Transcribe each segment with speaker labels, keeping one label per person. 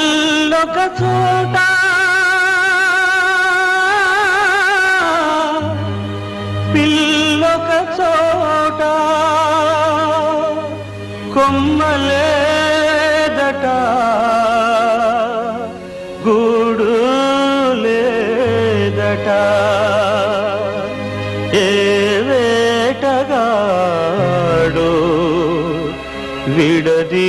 Speaker 1: కల్లొక చోట. పిల్లొక చోట. కొమ్మలేదట. గూడు లేదట. ఏ వేటగా విడదీసినాడట.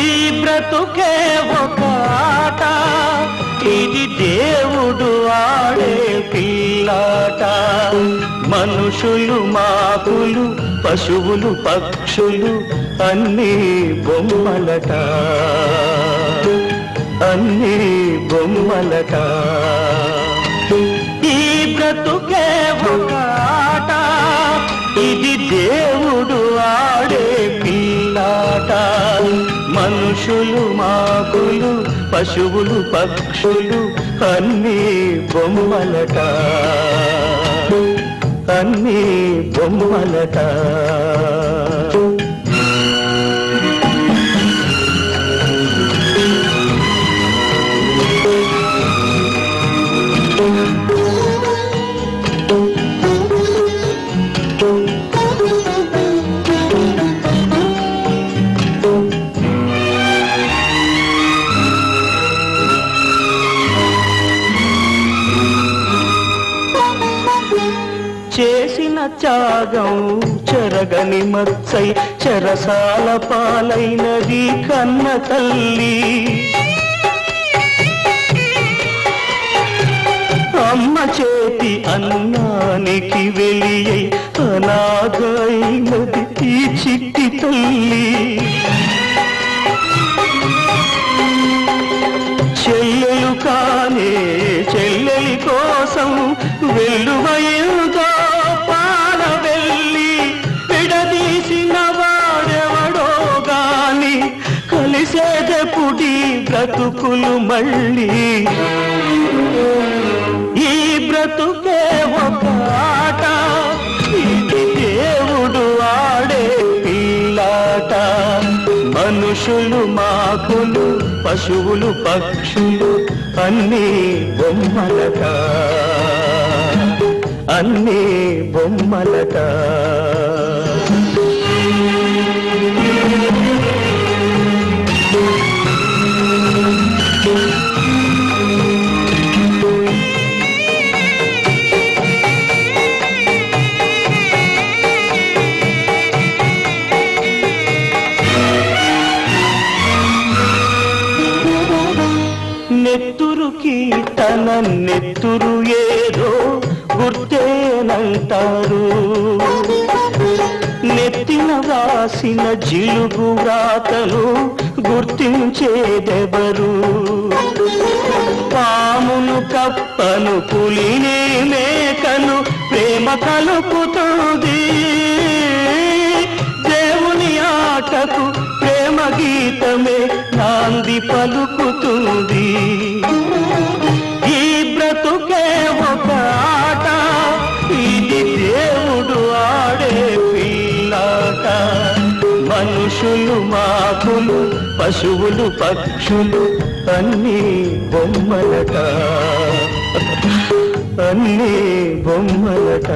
Speaker 1: ఈ బ్రతుకే మనుషులు మాకులు పశువులు పక్షులు అన్నీ బొమ్మలట. అన్నీ బొమ్మలట. ఈ బ్రతుకే ఒక ఆట ఇది దేవుడు ఆడే పిల్లాట. మనుషులు మాకులు పశువులు పక్షులు అన్నీ బొమ్మలట. అన్నీ బొమ్మలట చేసిన త్యాగం చెరగని మత్సై చెరసాల పాలైనది కన్న తల్లి. అమ్మ చేతి అన్నానికి వెలియై అనాథైనది ఈ చిట్టి తల్లి. చెల్లెలు కానే చెల్లెలి కోసం వెల్లువయుగా బ్రతుకులు మళ్ళీ. ఈ బ్రతుకే ఒక ఆట ఇది దేవుడు ఆడే పిల్లాట మనుషులు మాకులు పశువులు పక్షులు అన్నీ బొమ్మలట. అన్నీ బొమ్మలట. నెత్తురుకి తన నెత్తురు ఏదో గుర్తేనంటారు. నెత్తిన రాసిన జిలుగు రాతను గుర్తించేదెవరు? పామును కప్పను పులిని మేకను ప్రేమ కలుపుతుంది. దేవుని ఆటకు ప్రేమ గీతమే నాంది పలుకుతుంది. మనుషులు మాకులు పశువులు పక్షులు అన్ని బొమ్మలట. అన్ని బొమ్మలట.